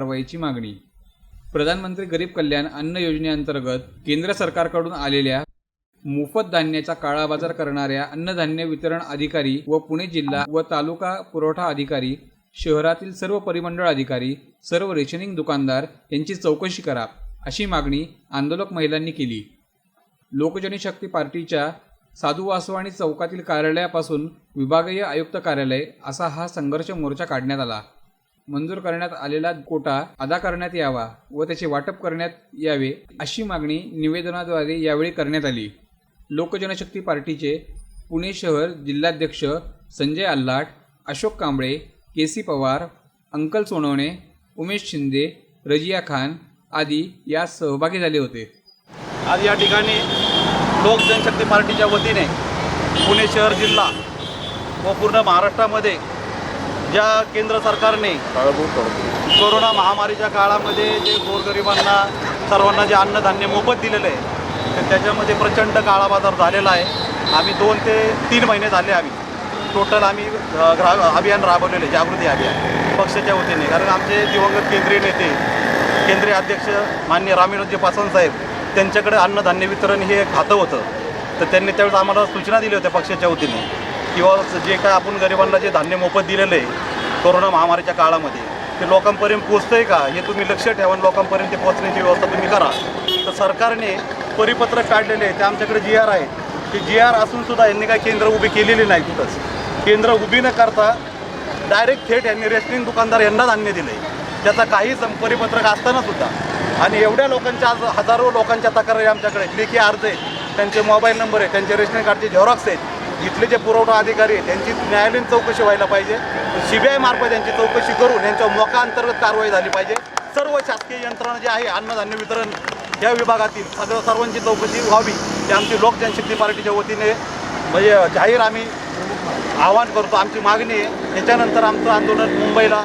कारवाईची मागणी. प्रधानमंत्री गरीब कल्याण अन्न योजनेअंतर्गत केंद्र सरकारकडून आलेल्या मोफत धान्याचा काळाबाजार करणाऱ्या अन्नधान्य वितरण अधिकारी व पुणे जिल्हा व तालुका पुरवठा अधिकारी शहरातील सर्व परिमंडळ अधिकारी सर्व रेशनिंग दुकानदार यांची चौकशी करा अशी मागणी आंदोलक महिलांनी केली. लोकजनशक्ती पार्टीच्या साधू वासवाणी चौकातील कार्यालयापासून विभागीय आयुक्त कार्यालय असा हा संघर्ष मोर्चा काढण्यात आला. मंजूर करण्यात आलेला कोटा अदा करण्यात यावा व त्याचे वाटप करण्यात यावे अशी मागणी निवेदनाद्वारे यावेळी करण्यात आली. लोकजनशक्ती पार्टीचे पुणे शहर जिल्हाध्यक्ष संजय आल्लाट अशोक कांबळे के सी पवार अंकल सोनवणे उमेश शिंदे रजिया खान आदी यात सहभागी झाले होते. आज या ठिकाणी लोक जनशक्ती पार्टीच्या वतीने पुणे शहर जिल्हा व पूर्ण महाराष्ट्रामध्ये ज्या केंद्र सरकारने कोरोना महामारीच्या काळामध्ये जे गोरगरिबांना सर्वांना जे अन्नधान्य मोफत दिलेलं आहे तर त्याच्यामध्ये प्रचंड काळाबाजार झालेला आहे. आम्ही दोन ते तीन महिने झाले आम्ही. टोटल आम्ही ग्रा अभियान राबवलेले आहे, जागृती अभियान. पक्षाच्या वतीने. कारण आमचे दिवंगत केंद्रीय नेते केंद्रीय अध्यक्ष मान्य रामीनोजी पासवान साहेब त्यांच्याकडे अन्नधान्य वितरण हे खातं होतं. तर त्यांनी त्यावेळेस आम्हाला सूचना दिल्या होत्या पक्षाच्या वतीने. किंवा जे काय आपण गरिबांना जे धान्य मोफत दिलेलं आहे कोरोना महामारीच्या काळामध्ये ते लोकांपर्यंत पोचतंय का? हे तुम्ही लक्ष ठेवा लोकांपर्यंत ते पोचण्याची व्यवस्था तुम्ही करा. तर सरकारने परिपत्रक काढलेले आहे ते आमच्याकडे जी आर आहे ते जी आर असूनसुद्धा यांनी काही केंद्र उभी केलेली नाही कुठंच. केंद्र उभी न करता डायरेक्ट थेट यांनी रेशनिंग दुकानदार यांना धान्य दिलं आहे त्याचा काही परिपत्रक असताना सुद्धा. आणि एवढ्या लोकांच्या आज हजारो लोकांच्या तक्रारी आमच्याकडे लेखी अर्ज आहेत. त्यांचे मोबाईल नंबर आहे त्यांचे रेशनिंग कार्डचे झेरॉक्स आहेत. इथले जे पुरवठा अधिकारी आहेत त्यांची न्यायालयीन चौकशी व्हायला पाहिजे. सी बी आय मार्फत यांची चौकशी करून यांच्या मोका अंतर्गत कारवाई झाली पाहिजे. सर्व शासकीय यंत्रणा जी आहे अन्नधान्य वितरण या विभागातील सगळं सर्वांची चौकशी व्हावी ते आमची लोक जनशक्ती पार्टीच्या वतीने म्हणजे जाहीर आम्ही आवाहन करतो. आमची मागणी आहे त्याच्यानंतर आमचं आंदोलन मुंबईला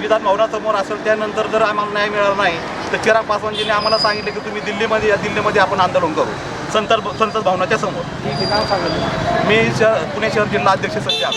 विधान भवनासमोर असेल त्यानंतर जर आम्हाला न्याय मिळाला नाही तर चिराग पासवानजींनी आम्हाला सांगितलं की तुम्ही दिल्लीमध्ये या दिल्लीमध्ये आपण आंदोलन करू. संत संसद भवनाच्या समोर. मी श पुणे शहर जिल्हा अध्यक्ष सध्या